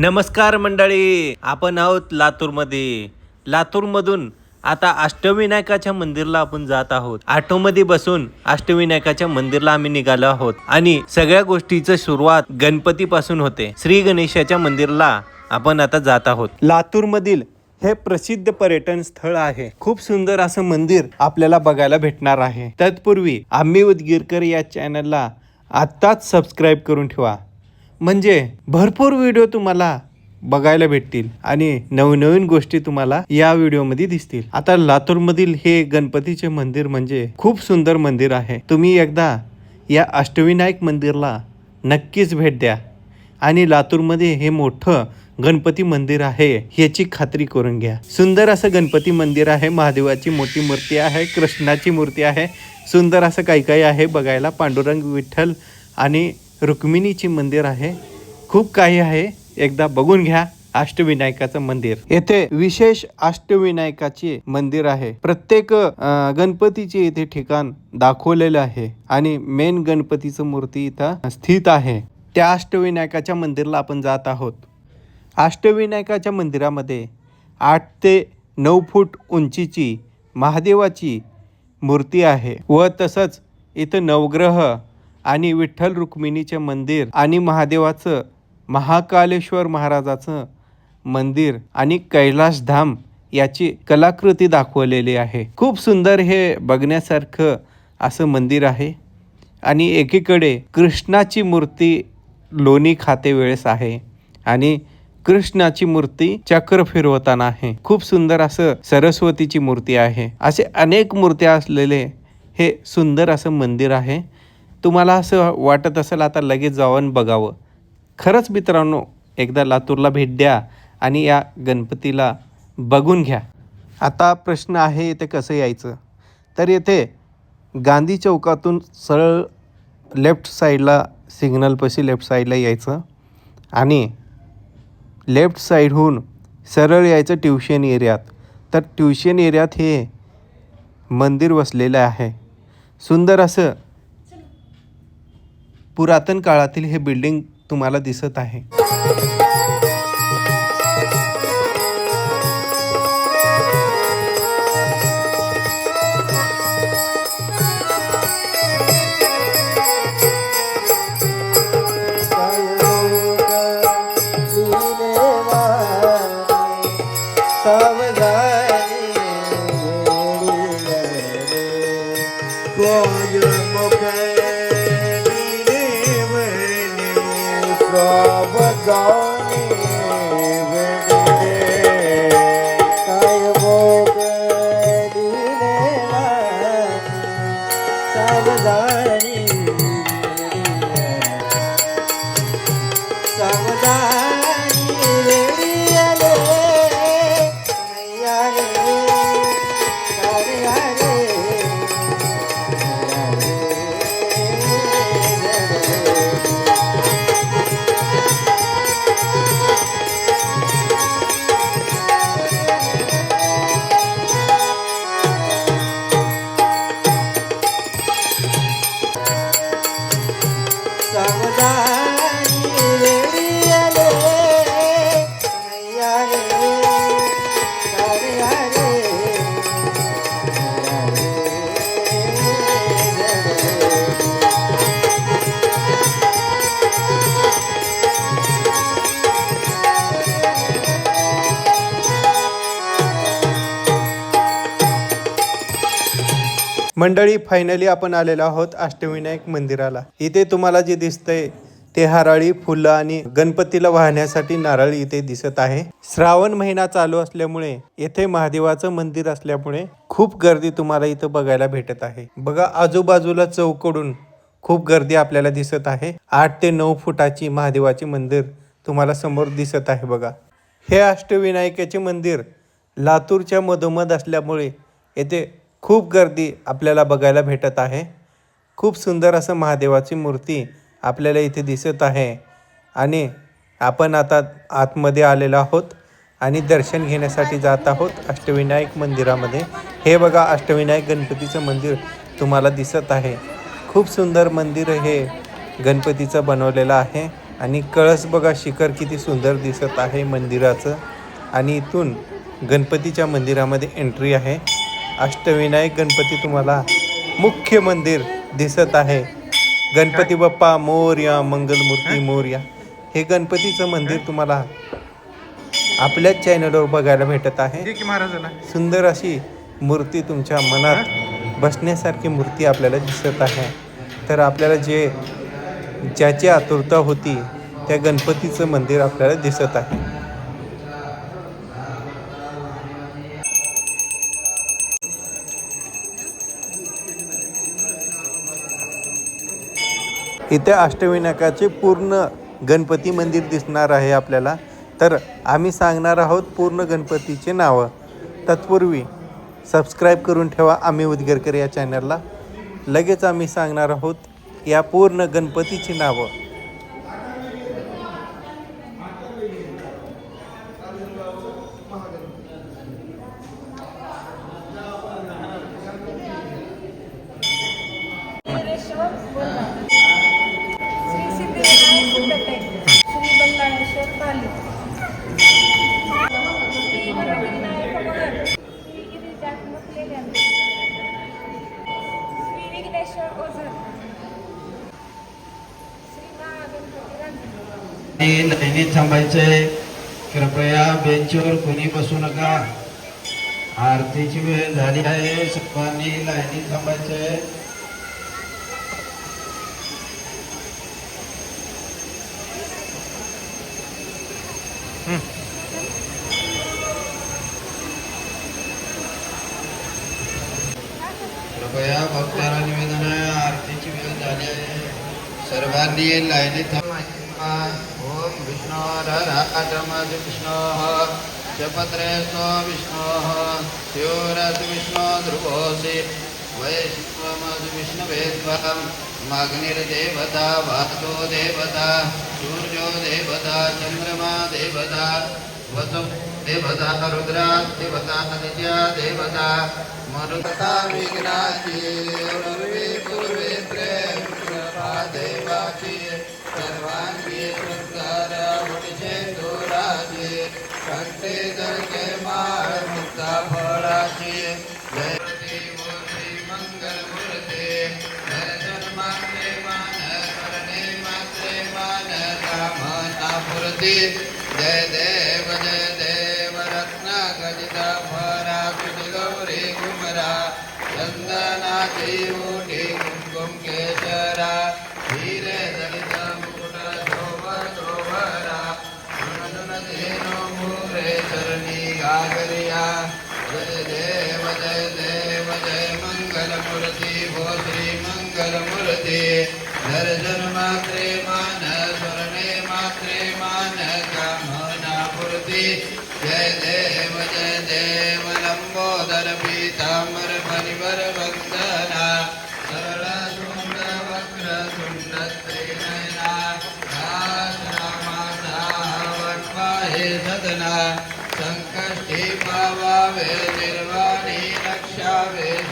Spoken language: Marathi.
नमस्कार मंडळी आपण आहोत लातूरमध्ये. लातूरमधून आता अष्टविनायकाच्या मंदिरला आपण जात आहोत. ऑटोमध्ये बसून अष्टविनायकाच्या मंदिरला आम्ही निघालो आहोत. आणि सगळ्या गोष्टीचं सुरुवात गणपतीपासून होते. श्री गणेशाच्या मंदिरला आपण आता जात आहोत. लातूरमधील हे प्रसिद्ध पर्यटन स्थळ आहे. खूप सुंदर असं मंदिर आपल्याला बघायला भेटणार आहे. तत्पूर्वी आम्ही उदगीरकर या चॅनलला आत्ताच सबस्क्राईब करून ठेवा. म्हणजे भरपूर व्हिडिओ तुम्हाला बघायला भेटतील आणि नवनवीन गोष्टी तुम्हाला या व्हिडिओमध्ये दिसतील. आता लातूरमधील हे गणपतीचे मंदिर म्हणजे खूप सुंदर मंदिर आहे. तुम्ही एकदा या अष्टविनायक मंदिरला नक्कीच भेट द्या. आणि लातूरमध्ये हे मोठं गणपती मंदिर आहे याची खात्री करून घ्या. सुंदर असं गणपती मंदिर आहे. महादेवाची मोठी मूर्ती आहे. कृष्णाची मूर्ती आहे. सुंदर असं काही काही आहे बघायला. पांडुरंग विठ्ठल आणि रुक्मिणीची मंदिर आहे. खूप काही आहे. एकदा बघून घ्या अष्टविनायकाचं मंदिर. येथे विशेष अष्टविनायकाचे मंदिर आहे. प्रत्येक गणपतीचे इथे ठिकाण दाखवलेलं आहे आणि मेन गणपतीचं मूर्ती इथं स्थित आहे. त्या अष्टविनायकाच्या मंदिरला आपण जात आहोत. अष्टविनायकाच्या मंदिरामध्ये आठ ते नऊ फूट उंचीची महादेवाची मूर्ती आहे व तसंच इथं नवग्रह आणि विठ्ठल रुक्मिणीचे मंदिर आणि महादेवाचं महाकालेश्वर महाराजाचं मंदिर आणि कैलासधाम याची कलाकृती दाखवलेली आहे. खूप सुंदर हे बघण्यासारखं असं मंदिर आहे. आणि एकीकडे कृष्णाची मूर्ती लोणी खाते वेळेस आहे आणि कृष्णाची मूर्ती चक्र फिरवताना आहे. खूप सुंदर असं सरस्वतीची मूर्ती आहे. असे अनेक मूर्त्या असलेले हे सुंदर असं मंदिर आहे. तुम्हाला असं वाटत असेल आता लगेच जाऊन बघावं. खरंच मित्रांनो एकदा लातूरला भेट द्या आणि या गणपतीला बघून घ्या. आता प्रश्न आहे इथे कसं यायचं? तर येथे गांधी चौकातून सरळ लेफ्ट साईडला सिग्नलपाशी लेफ्ट साईडला यायचं आणि लेफ्ट साईडहून सरळ यायचं ट्युशन एरियात. तर ट्युशन एरियात हे मंदिर वसलेलं आहे. सुंदर असं पुरातन काळातील हे बिल्डिंग तुम्हाला दिसत आहे. Rabbah, God. मंडळी फायनली आपण आलेलो आहोत अष्टविनायक मंदिराला. इथे तुम्हाला जे दिसतंय ते हराळी फुलं आणि गणपतीला वाहण्यासाठी नारळ इथे दिसत आहे. श्रावण महिना चालू असल्यामुळे येथे महादेवाचं मंदिर असल्यामुळे खूप गर्दी तुम्हाला इथं बघायला भेटत आहे. बघा आजूबाजूला चौकडून खूप गर्दी आपल्याला दिसत आहे. आठ ते नऊ फुटाची महादेवाचे मंदिर तुम्हाला समोर दिसत आहे बघा. हे अष्टविनायकाचे मंदिर लातूरच्या मधोमध असल्यामुळे येथे खूप गर्दी आपल्याला बघायला भेटत आहे. खूप सुंदर असं महादेवाची मूर्ती आपल्याला इथे दिसत आहे. आणि आपण आता आतमध्ये आलेलो आहोत आणि दर्शन घेण्यासाठी जात आहोत अष्टविनायक मंदिरामध्ये. हे बघा अष्टविनायक गणपतीचं मंदिर तुम्हाला दिसत आहे. खूप सुंदर मंदिर हे गणपतीचं बनवलेलं आहे. आणि कळस बघा शिखर किती सुंदर दिसत आहे मंदिराचं. आणि इथून गणपतीच्या मंदिरामध्ये एंट्री आहे. अष्टविनायक गणपती तुम्हाला मुख्य मंदिर दिसत आहे. गणपती बाप्पा मोर्या मंगलमूर्ती मोर्या. हे गणपतीचं मंदिर तुम्हाला आपल्याच चॅनलवर बघायला भेटत आहे. सुंदर अशी मूर्ती तुमच्या मनात बसण्यासारखी मूर्ती आपल्याला दिसत आहे. तर आपल्याला जे ज्याची आतुरता होती त्या गणपतीचं मंदिर आपल्याला दिसत आहे. इथे अष्टविनायकाचे पूर्ण गणपती मंदिर दिसणार आहे आपल्याला. तर आम्ही सांगणार आहोत पूर्ण गणपतीचे नावं. तत्पूर्वी सबस्क्राईब करून ठेवा आम्ही उदगीरकर या चॅनलला लगेच आम्ही सांगणार आहोत या पूर्ण गणपतीची नावं. लाईनीत थांबायचंय. कृपया बेंचवर कोणी बसू नका. आरतीची वेळ झाली आहे. सर्वांनी लाईनीत थांबायचंय. Hmm भक्ताला निवेदन आहे आरतीची वेळ झाली आहे सर्वांनी लाईनीत थांबा ओम विष्णू शपत्रे स्व विष्णू शिवरस विष्णू ध्रुवोसि वैष्णवमज विष्णवे त्वं माग्निर्देवता वातो देवता सूर्यो देवता चन्द्रमा देवता वसु देवता रुद्रा देवता नित्या देवता मरुता विघ्नाची पूर्वे जय देव जय देव रत्न गजिता भरा गौरी कुमरा चंदना देव श्री मंगल मूर्ती दर्शन मात्रे मान स्वर्णे मात्रे मान कामना पूर्ती जय देव जय देव लंबोदर पीतांबर परिवर वंदना सरळ शुंड वक्र शुंड त्रिनयना दास रामाचा वटवा हे सदना संकष्टी पावावे निर्वाणी रक्षावे